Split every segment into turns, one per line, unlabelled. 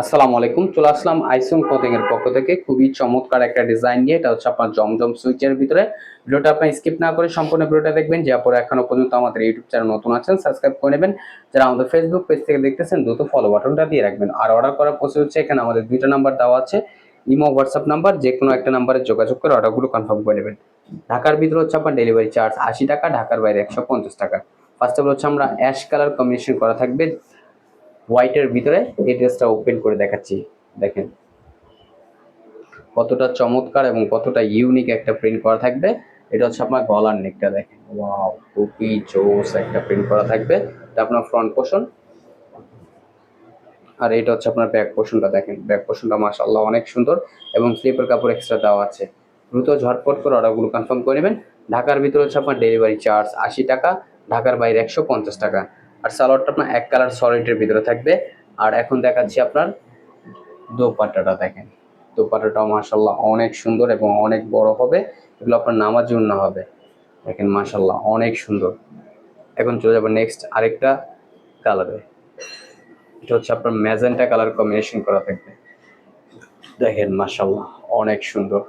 আসসালামু আলাইকুম, চলে আসলাম আইসুন কোচিং এর পক্ষ থেকে। খুবই চমৎকার একটা ডিজাইন নিয়ে, এটা হচ্ছে আপনার জমজম সুইচের ভিতরে। ভিডিওটা আপনি স্কিপ না করে সম্পূর্ণ ভিডিওটা দেখবেন, যে পরে এখনও পর্যন্ত আমাদের ইউটিউব চ্যানেল নতুন আছেন সাবস্ক্রাইব করে নেবেন। যারা আমাদের ফেসবুক পেজ থেকে দেখতেছেন, দ্রুত ফলো বাটনটা দিয়ে রাখবেন। আর অর্ডার করার প্রসেস হচ্ছে, এখানে আমাদের দুইটা নাম্বার দেওয়া আছে ইমো হোয়াটসঅ্যাপ নাম্বার যে কোনো একটা নাম্বারে যোগাযোগ করে অর্ডারগুলো কনফার্ম করে নেবেন। ঢাকার ভিতরে হচ্ছে আপনার ডেলিভারি চার্জ আশি টাকা, ঢাকার বাইরে একশো পঞ্চাশ টাকা। ফার্স্ট অফ অল হচ্ছে আমরা অ্যাশ কালার কম্বিনেশন করা থাকবে। হোয়াইটের ভিতরে এই ড্রেসটা ওপেন করে দেখাচ্ছি, দেখেন। কতটা চমৎকার এবং কতটা ইউনিক একটা প্রিন্ট করা থাকবে। এটা হচ্ছে আপনার গলার নেকটা, দেখেন। ওয়াও, খুবই জোস একটা প্রিন্ট করা থাকবে। এটা আপনার ফ্রন্ট পোর্শন আর এটা হচ্ছে আপনার ব্যাক পোর্শনটা দেখেন। ব্যাক পোর্শনটা মাশাআল্লাহ অনেক সুন্দর এবং স্লিপার কাপড় এক্সট্রা দেওয়া আছে। দ্রুত ঝটপট করে অর্ডারগুলো কনফার্ম করে নেবেন। ঢাকার ভিতরে হচ্ছে আপনার ডেলিভারি চার্জ আশি টাকা, ঢাকার বাইরে একশো পঞ্চাশ টাকা। আর সালোয়ারটা আপনার এক কালার সলিডের ভিতরে থাকবে। আর এখন দেখাচ্ছি আপনার দোপাট্টাটা দেখেন। দোপাট্টাটাও মাশাল্লাহ অনেক সুন্দর এবং অনেক বড় হবে। এগুলো আপনার নামার জন্য হবে। দেখেন মাশাল্লাহ অনেক সুন্দর। এখন চলে যাব নেক্সট আরেকটা কালারে এটা হচ্ছে আপনার ম্যাজেন্টা কালার কম্বিনেশন করা থাকবে। দেখেন মাশাল্লাহ অনেক সুন্দর।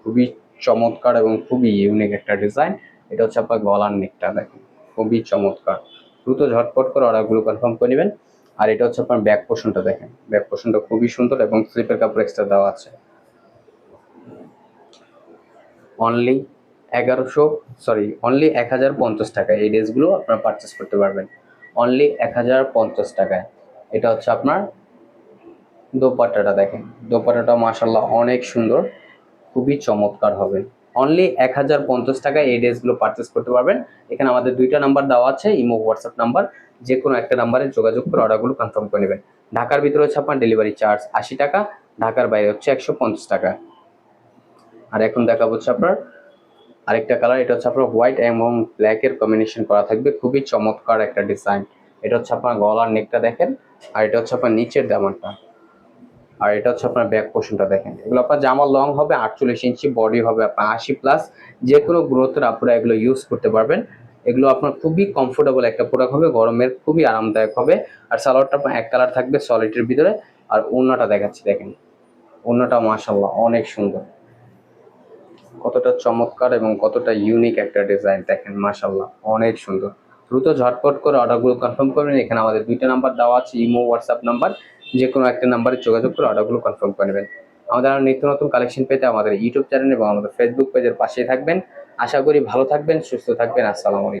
খুবই চমৎকার এবং খুবই ইউনিক একটা ডিজাইন এটা হচ্ছে আপনার গলার নেকটা দেখেন। খুবই চমৎকার। দ্রুত ঝটপট করে অর্ডারগুলো কনফার্ম করে নেবেন। আর এটা হচ্ছে আপনার ব্যাক পোর্শনটা দেখেন। ব্যাক পোর্শনটা খুবই সুন্দর এবং স্লিপের কাপড় এক্সট্রা দেওয়া আছে। অনলি এগারোশো সরি অনলি এক হাজার পঞ্চাশ টাকা এই ড্রেসগুলো আপনারা পারচেস করতে পারবেন। অনলি এক হাজার পঞ্চাশ টাকায়। এটা হচ্ছে আপনার দোপাট্টাটা দেখেন। দোপাট্টাটা মাসাল্লাহ অনেক সুন্দর। খুবই চমৎকার হবে। অনলি এক হাজার পঞ্চাশ টাকায় এই ড্রেসগুলো পারচেস করতে পারবেন। এখানে আমাদের দুইটা নাম্বার দেওয়া আছে, ইমো হোয়াটসঅ্যাপ নাম্বার যে কোনো একটা নাম্বারে যোগাযোগ করে অর্ডারগুলো কনফার্ম করে নেবেন। ঢাকার ভিতরে হচ্ছে আপনার ডেলিভারি চার্জ আশি টাকা, ঢাকার বাইরে হচ্ছে একশো পঞ্চাশ টাকা। আর এখন দেখাবো হচ্ছে আপনার আরেকটা কালার এটা হচ্ছে আপনার হোয়াইট এবং ব্ল্যাকের কম্বিনেশন করা থাকবে। খুবই চমৎকার একটা ডিজাইন এটা হচ্ছে আপনার গলার নেকটা দেখেন, আর এটা হচ্ছে আপনার নিচের দামানটা আর এটা হচ্ছে আপনার ব্যাক পোর্শনটা দেখেন। এগুলো আপনার জামা লং হবে, আটচল্লিশ ইঞ্চি বডি হবে আপনার আশি প্লাস যে কোনো গ্রোথের আপনারা এগুলো ইউজ করতে পারবেন। এগুলো আপনার খুবই কমফোর্টেবল একটা প্রোডাক্ট হবে, গরমের খুবই আরামদায়ক হবে। আর সালোয়ারটা আপনার এক কালার থাকবে সলিডের ভিতরে। আর ওড়নাটা দেখাচ্ছি, দেখেন। ওড়নাটা মাশাল্লাহ অনেক সুন্দর। কতটা চমৎকার এবং কতটা ইউনিক একটা ডিজাইন দেখেন মাশাল্লাহ অনেক সুন্দর। দ্রুত ঝটপট করে অর্ডারগুলো কনফার্ম করবেন এখানে আমাদের দুইটা নাম্বার দেওয়া আছে, ইমো হোয়াটসঅ্যাপ নাম্বার যে কোনো একটা নাম্বারে যোগাযোগ করে অর্ডারগুলো কনফার্ম করে নেবেন। আমাদের আরও নিত্য নতুন কালেকশন পেতে আমাদের ইউটিউব চ্যানেল এবং আমাদের ফেসবুক পেজের পাশেই থাকবেন। আশা করি ভালো থাকবেন, সুস্থ থাকবেন। আসসালামু আলাইকুম।